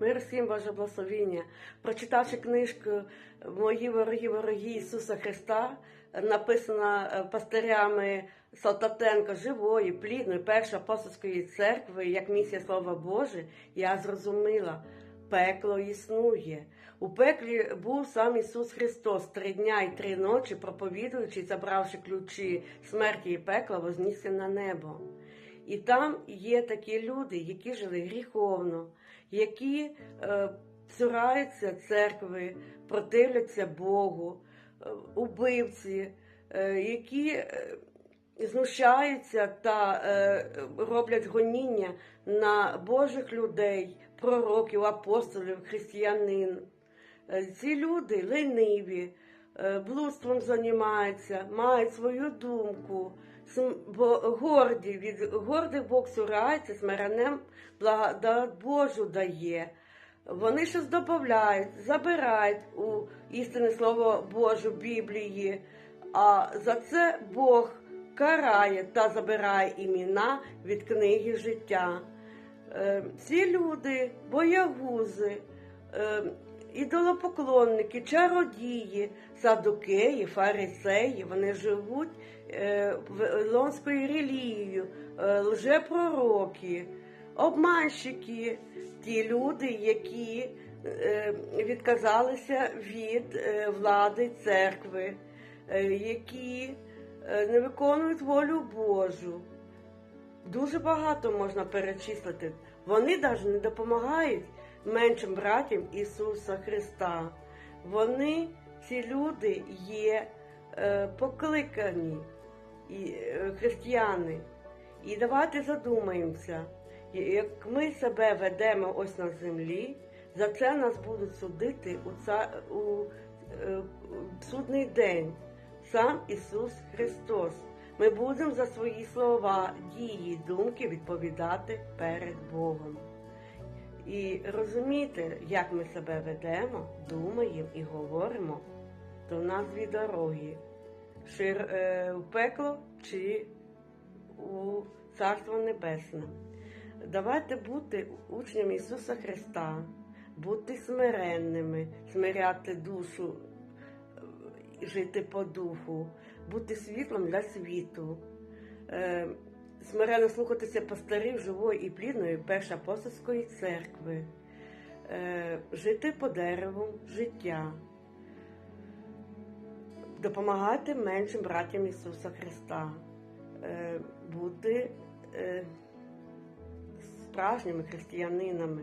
Мир всім Боже благословіння. Прочитавши книжку Мої вороги, вороги Ісуса Христа, написана е, пастирями Салтатенко живої, плідної, першої апостольської церкви, як місія Слова Боже, я зрозуміла, пекло існує. У пеклі був сам Ісус Христос три дня і три ночі, проповідуючи, забравши ключі смерті і пекла, вознісся на небо. І там є такі люди, які жили гріховно, які е, цураються церкви, противляться Богу, е, убивці, е, які е, знущаються та е, роблять гоніння на Божих людей, пророків, апостолів, християнин. Е, Ці люди лениві, блудством займаються, мають свою думку, горді, від гордих Бог цурається, смиренним благодать Божу дає. Вони щось додають, забирають у істинне слово Боже Біблії, а за це Бог карає та забирає імена від книги життя. Е, Ці люди, боягузи, е, ідолопоклонники, чародії, садукеї, фарисеї, вони живуть е, вавилонською релігією, е, лжепророки, обманщики, ті люди, які е, відказалися від е, влади церкви, е, які е, не виконують волю Божу. Дуже багато можна перечислити. Вони навіть не допомагають меншим братям Ісуса Христа. Вони, ці люди, є е, покликані е, християни. І давайте задумаємося, як ми себе ведемо ось на землі, за це нас будуть судити у, ца, у, е, судний день. Сам Ісус Христос. Ми будемо за свої слова, дії, думки відповідати перед Богом. І розумієте, як ми себе ведемо, думаємо і говоримо, то в нас дві дороги: Шир, е, в пекло чи у Царство Небесне. Давайте бути учнями Ісуса Христа, бути смиренними, смиряти душу, е, жити по духу, бути світлом для світу. Е, смиренно слухатися пастирів живої і плідної Першої апостольської церкви, е, жити по дереву життя, допомагати меншим братям Ісуса Христа, е, бути е, справжніми християнинами.